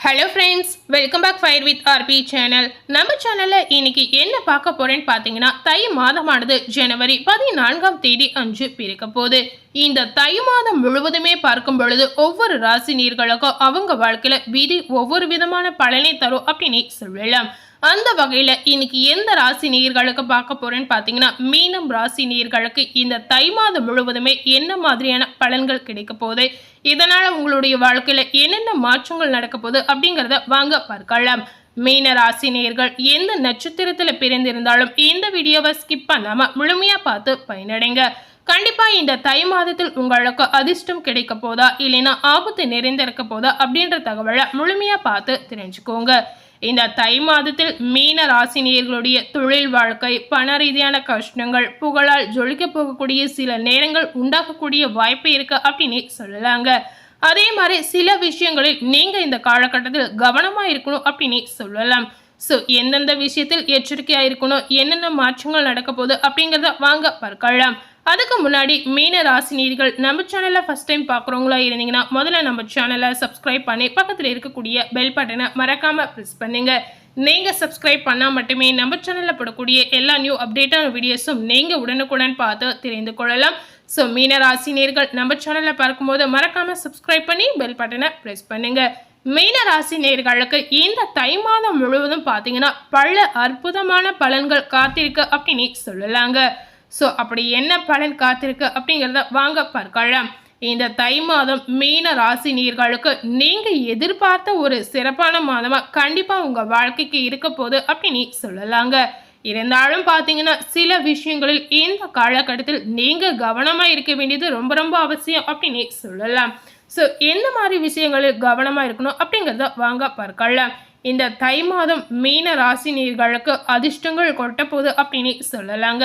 Hello friends welcome back fire with R P channel நம்ம சேனலில் இன்னைக்கு என்ன பார்க்க போறேன்னு பார்த்தீங்கன்னா தை மாதமானது ஜனவரி பதினான்காம் தேதி அன்று பிறக்க போகுது. இந்த தை மாதம் முழுவதுமே பார்க்கும் பொழுது ஒவ்வொரு ராசி நீர்களுக்கும் அவங்க வாழ்க்கையில விதி ஒவ்வொரு விதமான பலனை தரும் அப்படின்னு சொல்லலாம். அந்த வகையில் இன்னைக்கு எந்த ராசி நீர்களுக்கு பார்க்க போகிறேன்னு பார்த்தீங்கன்னா மீனம் ராசி நீர்களுக்கு இந்த தை மாதம் முழுவதுமே என்ன மாதிரியான பலன்கள் கிடைக்க போகுது? இதனால் உங்களுடைய வாழ்க்கையில் என்னென்ன மாற்றங்கள் நடக்க போகுது அப்படிங்கிறத வாங்க பார்க்கலாம். மீன ராசி நேர்கள் எந்த நட்சத்திரத்தில் பிறந்திருந்தாலும் இந்த வீடியோவை ஸ்கிப் பண்ணாமல் முழுமையாக பார்த்து பயனடைங்க. கண்டிப்பாக இந்த தை மாதத்தில் உங்களுக்கு அதிர்ஷ்டம் கிடைக்க போதா? இல்லைன்னா ஆபத்து நிறைந்திருக்க போதா? அப்படின்ற தகவலை முழுமையாக பார்த்து தெரிஞ்சுக்கோங்க. இந்த தை மாதத்தில் மீன ராசினியர்களுடைய தொழில் வாழ்க்கை பண ரீதியான கஷ்டங்கள் புகழால் ஜொலிக்க போகக்கூடிய சில நேரங்கள் உண்டாகக்கூடிய வாய்ப்பு இருக்கு அப்படின்னு சொல்லலாங்க. அதே மாதிரி சில விஷயங்களில் நீங்க இந்த காலகட்டத்தில் கவனமா இருக்கணும் அப்படின்னு சொல்லலாம். ஸோ எந்தெந்த விஷயத்தில் எச்சரிக்கையாக இருக்கணும் என்னென்ன மாற்றங்கள் நடக்க போகுது அப்படிங்கிறத வாங்க பார்க்கலாம். அதுக்கு முன்னாடி மீன ராசினியர்கள் நம்ம சேனலை ஃபஸ்ட் டைம் பார்க்குறவங்களா இருந்தீங்கன்னா முதல்ல நம்ம சேனலை சப்ஸ்கிரைப் பண்ணி பக்கத்தில் இருக்கக்கூடிய பெல் பட்டனை மறக்காமல் ப்ரெஸ் பண்ணுங்கள் நீங்கள் சப்ஸ்கிரைப் பண்ணால் மட்டுமே நம்ம சேனலில் போடக்கூடிய எல்லா நியூ அப்டேட்டான வீடியோஸும் நீங்கள் உடனுக்குடன் பார்த்து தெரிந்து கொள்ளலாம். ஸோ மீன ராசினியர்கள் நம்ம சேனலில் பார்க்கும்போது மறக்காமல் சப்ஸ்கிரைப் பண்ணி பெல் பட்டனை ப்ரெஸ் பண்ணுங்கள் மீன ராசி நேர்களுக்கு இந்த தை மாதம் முழுவதும் பார்த்தீங்கன்னா பல அற்புதமான பலன்கள் காத்திருக்கு அப்படின்னு சொல்லலாங்க. ஸோ அப்படி என்ன பலன் காத்திருக்கு அப்படிங்கிறத வாங்க பார்க்கலாம். இந்த தை மாதம் மீன ராசி நீர்களுக்கு நீங்கள் எதிர்பார்த்த ஒரு சிறப்பான மாதமாக கண்டிப்பாக உங்கள் வாழ்க்கைக்கு இருக்க போகுது அப்படின்னு சொல்லலாங்க. இருந்தாலும் பார்த்தீங்கன்னா சில விஷயங்களில் இந்த காலகட்டத்தில் நீங்கள் கவனமாக இருக்க வேண்டியது ரொம்ப ரொம்ப அவசியம் அப்படின்னு சொல்லலாம். ஸோ எந்த மாதிரி விஷயங்களில் கவனமாக இருக்கணும் அப்படிங்கிறத வாங்க பார்க்கலாம். இந்த தை மாதம் மீன ராசி நீர்களுக்கு அதிர்ஷ்டங்கள் கொட்டப்போகுது அப்படின்னு சொல்லலாங்க.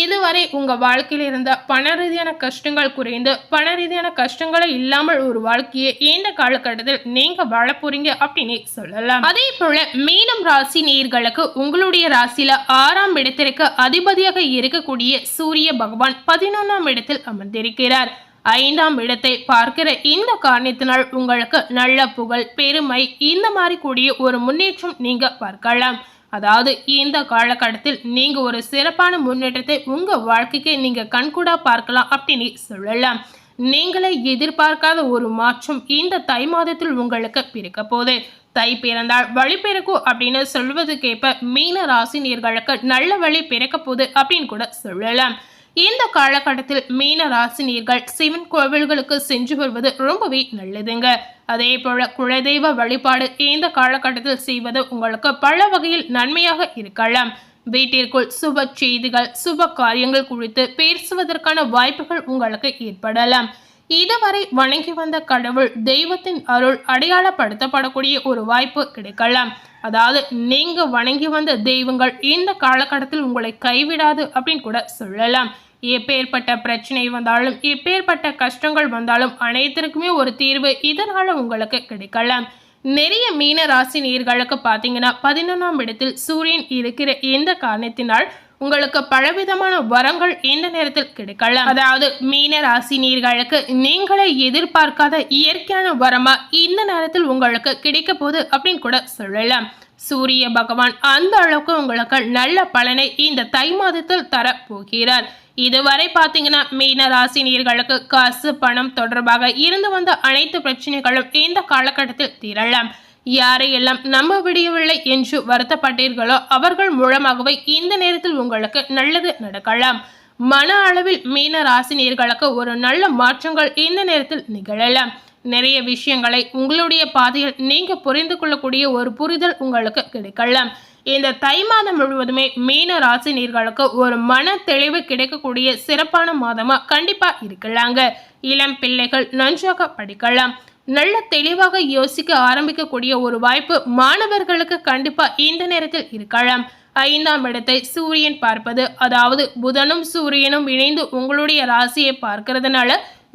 இதுவரை உங்கள் வாழ்க்கையில் இருந்த பண ரீதியான கஷ்டங்கள் குறைந்து பண ரீதியான கஷ்டங்களே இல்லாமல் ஒரு வாழ்க்கையை இந்த காலகட்டத்தில் நீங்கள் வாழ போறீங்க அப்படின்னு சொல்லலாம். அதே போல மீனம் ராசி நேர்களுக்கு உங்களுடைய ராசியில ஆறாம் இடத்திற்கு அதிபதியாக இருக்கக்கூடிய சூரிய பகவான் பதினொன்றாம் இடத்தில் அமர்ந்திருக்கிறார். ஐந்தாம் இடத்தை பார்க்கிற இந்த காரணத்தினால் உங்களுக்கு நல்ல புகழ் பெருமை இந்த மாதிரி கூடிய ஒரு முன்னேற்றம் நீங்க பார்க்கலாம். அதாவது இந்த காலகட்டத்தில் நீங்க ஒரு சிறப்பான முன்னேற்றத்தை உங்க வாழ்க்கைக்கு நீங்க கண்கூடா பார்க்கலாம் அப்படின்னு சொல்லலாம். நீங்களே எதிர்பார்க்காத ஒரு மாற்றம் இந்த தை மாதத்தில் உங்களுக்கு பிறக்க போகுது. தை பிறந்தால் வழி பிறக்கும் அப்படின்னு சொல்வதுக்கேற்ப மீன ராசினியர்களுக்கு நல்ல வழி பிறக்க போகுது அப்படின்னு கூட சொல்லலாம். இந்த காலகட்டத்தில் மீன ராசினியர்கள் சிவன் கோவில்களுக்கு சென்று வருவது ரொம்பவே நல்லதுங்க. அதே போல குலதெய்வ வழிபாடு இந்த காலகட்டத்தில் செய்வது உங்களுக்கு பல வகையில் நன்மையாக இருக்கலாம். வீட்டிற்குள் சுப செய்திகள் சுப காரியங்கள் குறித்து பேசுவதற்கான வாய்ப்புகள் உங்களுக்கு ஏற்படலாம். இதுவரை வணங்கி வந்த கடவுள் தெய்வத்தின் அருள் அடையாளப்படுத்தப்படக்கூடிய ஒரு வாய்ப்பு கிடைக்கலாம். அதாவது நீங்க வணங்கி வந்த தெய்வங்கள் இந்த காலகட்டத்தில் உங்களை கைவிடாது அப்படின்னு கூட சொல்லலாம். எப்பேற்பட்ட பிரச்சனை வந்தாலும் எப்பேற்பட்ட கஷ்டங்கள் வந்தாலும் அனைத்திற்குமே ஒரு தீர்வு இதனால உங்களுக்கு கிடைக்கலாம். நிறைய மீன ராசி நீர்களுக்கு பார்த்தீங்கன்னா பதினொன்றாம் இடத்தில் சூரியன் இருக்கிற எந்த காரணத்தினால் உங்களுக்கு பலவிதமான வரங்கள் இந்த நேரத்தில் கிடைக்கலாம். அதாவது மீன ராசி நீர்களுக்கு நீங்களே எதிர்பார்க்காத இயற்கையான வரமா இந்த நேரத்தில் உங்களுக்கு கிடைக்க போகுது அப்படின்னு கூட சொல்லலாம். சூரிய பகவான் அந்த அளவுக்கு உங்களுக்கு நல்ல பலனை இந்த தை மாதத்தில் தர போகிறார் இதுவரை பார்த்தீங்கன்னா மீன ராசினியர்களுக்கு காசு பணம் தொடர்பாக இருந்து வந்த அனைத்து பிரச்சனைகளும் இந்த காலகட்டத்தில் தீரலாம். யாரையெல்லாம் நம்ப விடியவில்லை என்று வருத்தப்பட்டீர்களோ அவர்கள் மூலமாகவே இந்த நேரத்தில் உங்களுக்கு நல்லது நடக்கலாம். மன அளவில் மீன ராசினியர்களுக்கு ஒரு நல்ல மாற்றங்கள் இந்த நேரத்தில் நிகழலாம். நிறைய விஷயங்களை உங்களுடைய பாதையில் நீங்கள் புரிந்து கொள்ளக்கூடிய ஒரு புரிதல் உங்களுக்கு கிடைக்கலாம். இந்த தை மாதம் முழுவதுமே மீன ராசி நீர்களுக்கு ஒரு மன தெளிவு கிடைக்கக்கூடிய சிறப்பான மாதமாக கண்டிப்பாக இருக்கலாங்க. இளம் பிள்ளைகள் நன்றாக படிக்கலாம். நல்ல தெளிவாக யோசிக்க ஆரம்பிக்கக்கூடிய ஒரு வாய்ப்பு மாணவர்களுக்கு கண்டிப்பா இந்த நேரத்தில் இருக்கலாம். ஐந்தாம் இடத்தை சூரியன் பார்ப்பது அதாவது புதனும் சூரியனும் இணைந்து உங்களுடைய ராசியை பார்க்கறதுனால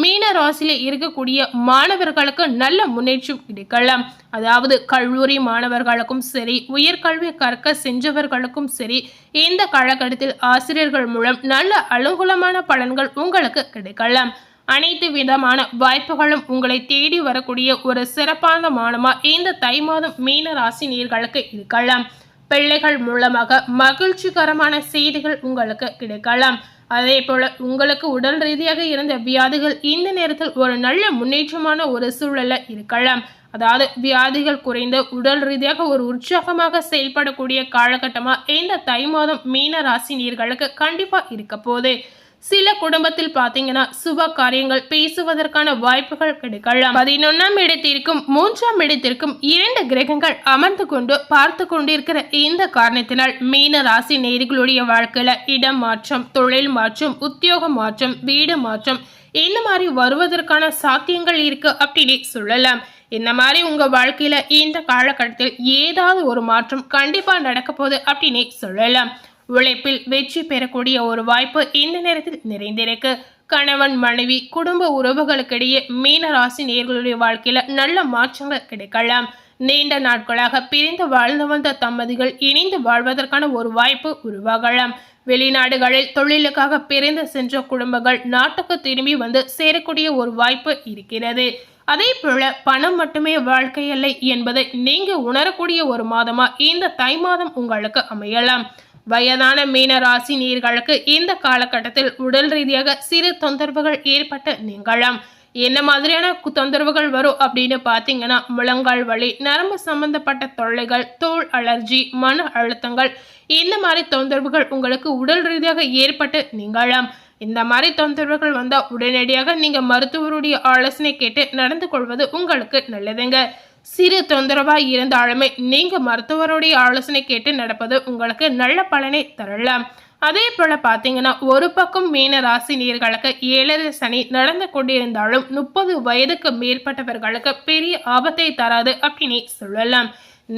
மீன ராசியில இருக்கக்கூடிய மாணவர்களுக்கு நல்ல முன்னேற்றம் கிடைக்கலாம் அதாவது கல்லூரி மாணவர்களுக்கும் சரி உயர்கல்வி கற்க சென்றவர்களுக்கும் சரி இந்த காலகட்டத்தில் ஆசிரியர்கள் மூலம் நல்ல அனுகூலமான பலன்கள் உங்களுக்கு கிடைக்கலாம். அனைத்து விதமான வாய்ப்புகளும் உங்களை தேடி வரக்கூடிய ஒரு சிறப்பான மாதமாக இந்த தை மாதம் மீன ராசி நீர்களுக்கு இருக்கலாம். பிள்ளைகள் மூலமாக மகிழ்ச்சிகரமான செய்திகள் உங்களுக்கு கிடைக்கலாம். அதே போல உங்களுக்கு உடல் ரீதியாக இருந்த வியாதிகள் இந்த நேரத்தில் ஒரு நல்ல முன்னேற்றமான ஒரு சூழலில் இருக்கலாம். அதாவது வியாதிகள் குறைந்து உடல் ரீதியாக ஒரு உற்சாகமாக செயல்படக்கூடிய காலகட்டமாக இந்த தை மாதம் மீன ராசி நீர்களுக்கு கண்டிப்பாக இருக்க போகுது. சில குடும்பத்தில் பார்த்தீங்கன்னா சுப காரியங்கள் பேசுவதற்கான வாய்ப்புகள் கிடைக்கலாம். பதினொன்னாம் இடத்திற்கும் மூன்றாம் இடத்திற்கும் இரண்டு கிரகங்கள் அமர்ந்து கொண்டு பார்த்து கொண்டிருக்கிற இந்த காரணத்தினால் மீன ராசி நேர்களுடைய வாழ்க்கையில இடம் மாற்றம் தொழில் மாற்றம் உத்தியோக மாற்றம் வீடு மாற்றம் இந்த மாதிரி வருவதற்கான சாத்தியங்கள் இருக்கு அப்படின்னு சொல்லலாம். இந்த மாதிரி உங்க வாழ்க்கையில இந்த காலகட்டத்தில் ஏதாவது ஒரு மாற்றம் கண்டிப்பா நடக்க போகுது அப்படின்னு சொல்லலாம். உழைப்பில் வெற்றி பெறக்கூடிய ஒரு வாய்ப்பு இந்த நேரத்தில் நிறைந்திருக்கு. கணவன் மனைவி குடும்ப உறவுகளுக்கிடையே மீன ராசி நேர்களுடைய வாழ்க்கையில நல்ல மாற்றங்கள் கிடைக்கலாம். நீண்ட நாட்களாக பிரிந்து வாழ்ந்து வந்த தம்பதிகள் இணைந்து வாழ்வதற்கான ஒரு வாய்ப்பு உருவாகலாம். வெளிநாடுகளில் தொழிலுக்காக பிரிந்து சென்ற குடும்பங்கள் நாட்டுக்கு திரும்பி வந்து சேரக்கூடிய ஒரு வாய்ப்பு இருக்கிறது. அதே போல பணம் மட்டுமே வாழ்க்கையில்லை என்பதை நீங்க உணரக்கூடிய ஒரு மாதமா இந்த தை மாதம் உங்களுக்கு அமையலாம். வயதான மீன ராசி நீர்களுக்கு இந்த காலகட்டத்தில் உடல் ரீதியாக சிறு தொந்தரவுகள் ஏற்பட்டு நீங்களாம் என்ன மாதிரியான தொந்தரவுகள் வரும் அப்படின்னு பார்த்தீங்கன்னா முழங்கால் வலி நரம்பு சம்பந்தப்பட்ட தொல்லைகள் தோல் அலர்ஜி மன அழுத்தங்கள் இந்த மாதிரி தொந்தரவுகள் உங்களுக்கு உடல் ரீதியாக ஏற்பட்டு நீங்களாம் இந்த மாதிரி தொந்தரவுகள் வந்தால் உடனடியாக நீங்கள் மருத்துவருடைய ஆலோசனை கேட்டு நடந்து கொள்வது உங்களுக்கு நல்லதுங்க. சிறு தொந்தரவாக இருந்தாலுமே நீங்கள் மருத்துவருடைய ஆலோசனை கேட்டு நடப்பது உங்களுக்கு நல்ல பலனை தரலாம். அதே போல் பார்த்தீங்கன்னா ஒரு பக்கம் மீன ராசி நீர்களுக்கு ஏழரை சனி நடந்து கொண்டிருந்தாலும் முப்பது வயதுக்கு மேற்பட்டவர்களுக்கு பெரிய ஆபத்தை தராது அப்படின்னு சொல்லலாம்.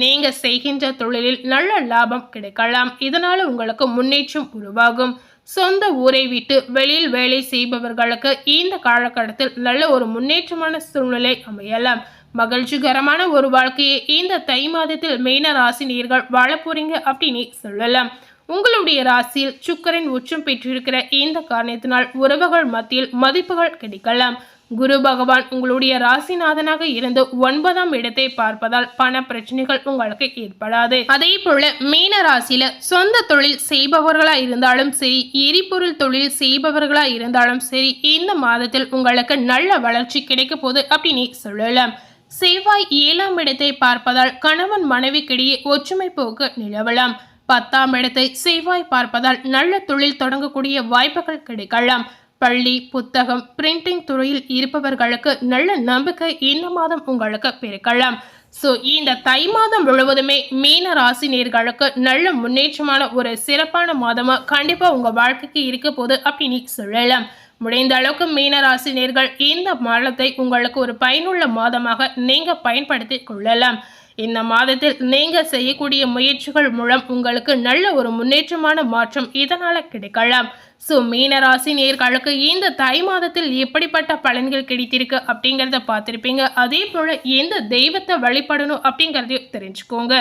நீங்கள் செய்கின்ற தொழிலில் நல்ல லாபம் கிடைக்கலாம். இதனால் உங்களுக்கு முன்னேற்றம் உருவாகும். சொந்த ஊரை விட்டு வெளியில் வேலை செய்பவர்களுக்கு இந்த காலகட்டத்தில் நல்ல ஒரு முன்னேற்றமான சூழ்நிலை அமையலாம். மகிழ்ச்சிகரமான ஒரு வாழ்க்கையை இந்த தை மாதத்தில் மீன ராசி நீர்கள் வாழ போறீங்க அப்படின்னு சொல்லலாம். உங்களுடைய ராசியில் சுக்கரன் உச்சம் பெற்றிருக்கிற இந்த காரணத்தினால் உறவுகள் மத்தியில் மதிப்புகள் கிடைக்கலாம். குரு பகவான் உங்களுடைய ராசிநாதனாக இருந்து ஒன்பதாம் இடத்தை பார்ப்பதால் பண பிரச்சனைகள் உங்களுக்கு ஏற்படாது. அதே போல மீன ராசியில சொந்த தொழில் செய்பவர்களா இருந்தாலும் சரி எரிபொருள் தொழில் செய்பவர்களா இருந்தாலும் சரி இந்த மாதத்தில் உங்களுக்கு நல்ல வளர்ச்சி கிடைக்க போகுது அப்படின்னு சொல்லலாம். செவ்வாய் ஏழாம் இடத்தை பார்ப்பதால் கணவன் மனைவிக்கிடையே ஒற்றுமை போக்கு நிலவலாம். பத்தாம் இடத்தை செவ்வாய் பார்ப்பதால் நல்ல தொழில் தொடங்கக்கூடிய வாய்ப்புகள் கிடைக்கலாம். பள்ளி புத்தகம் பிரிண்டிங் துறையில் இருப்பவர்களுக்கு நல்ல நம்பிக்கை இந்த மாதம் உங்களுக்கு பிறக்கலாம். ஸோ இந்த தை மாதம் முழுவதுமே மீன ராசி நேர்களுக்கு நல்ல முன்னேற்றமான ஒரு சிறப்பான மாதமாக கண்டிப்பாக உங்கள் வாழ்க்கைக்கு இருக்க போகுது அப்படின்னு சொல்லலாம். முடிந்த அளவுக்கு மீனராசி நேர்கள் இந்த மாதத்தை உங்களுக்கு ஒரு பயனுள்ள மாதமாக நீங்கள் பயன்படுத்தி கொள்ளலாம். இந்த மாதத்தில் நீங்கள் செய்யக்கூடிய முயற்சிகள் மூலம் உங்களுக்கு நல்ல ஒரு முன்னேற்றமான மாற்றம் இதனால் கிடைக்கலாம். ஸோ மீனராசி நேர்களுக்கு இந்த தை மாதத்தில் எப்படிப்பட்ட பலன்கள் கிடைத்திருக்கு அப்படிங்கிறத பார்த்துருப்பீங்க. அதே போல் எந்த தெய்வத்தை வழிபடணும் அப்படிங்கிறதையும் தெரிஞ்சுக்கோங்க.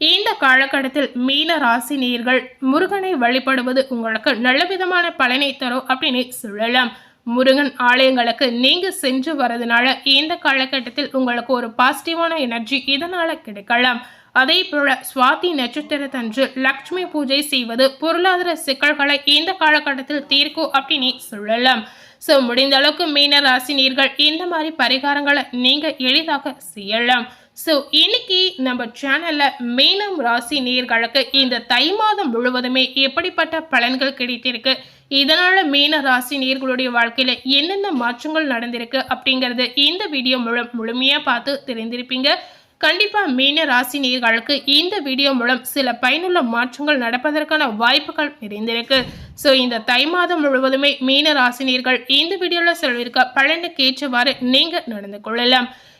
இந்த காலகட்டத்தில் மீன ராசி நேர்கள் முருகனை வழிபடுவது உங்களுக்கு நல்ல விதமான பலனை தரும் அப்படின்னு சொல்லலாம். முருகன் ஆலயங்களுக்கு நீங்க சென்று வரதுனால இந்த காலகட்டத்தில் உங்களுக்கு ஒரு பாசிட்டிவான எனர்ஜி இதனால கிடைக்கலாம். அதே போல சுவாதி நட்சத்திரத்தன்று லக்ஷ்மி பூஜை செய்வது பொருளாதார சிக்கல்களை இந்த காலகட்டத்தில் தீர்க்கும் அப்படின்னு சொல்லலாம். ஸோ முடிந்த அளவுக்கு மீன ராசினியர்கள் இந்த மாதிரி பரிகாரங்களை நீங்க எளிதாக செய்யலாம். ஸோ இன்னைக்கு நம்ம சேனலில் மீனம் ராசி நேர்களுக்கு இந்த தை மாதம் முழுவதுமே எப்படிப்பட்ட பலன்கள் கிடைத்திருக்கு? இதனால் மீன ராசி நேர்களுடைய வாழ்க்கையில் என்னென்ன மாற்றங்கள் நடந்திருக்கு அப்படிங்கிறது இந்த வீடியோ மூலம் முழுமையாக பார்த்து தெரிந்திருப்பீங்க. கண்டிப்பாக மீன ராசி நேர்களுக்கு இந்த வீடியோ மூலம் சில பயனுள்ள மாற்றங்கள் நடப்பதற்கான வாய்ப்புகள் நிறைந்திருக்கு. ஸோ இந்த தை மாதம் முழுவதுமே மீன ராசினியர்கள் இந்த வீடியோவில் சொல்லியிருக்க பலனுக்கு ஏற்றவாறு நீங்கள் நடந்து கொள்ளலாம்.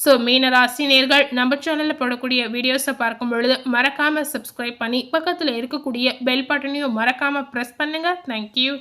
ஸோ மீன ராசினியர்கள் நம்ம சேனலில் போடக்கூடிய வீடியோஸை பார்க்கும் பொழுது மறக்காமல் சப்ஸ்கிரைப் பண்ணி பக்கத்தில் இருக்கக்கூடிய பெல் பட்டனையும் மறக்காமல் ப்ரெஸ் பண்ணுங்கள் தேங்க்யூ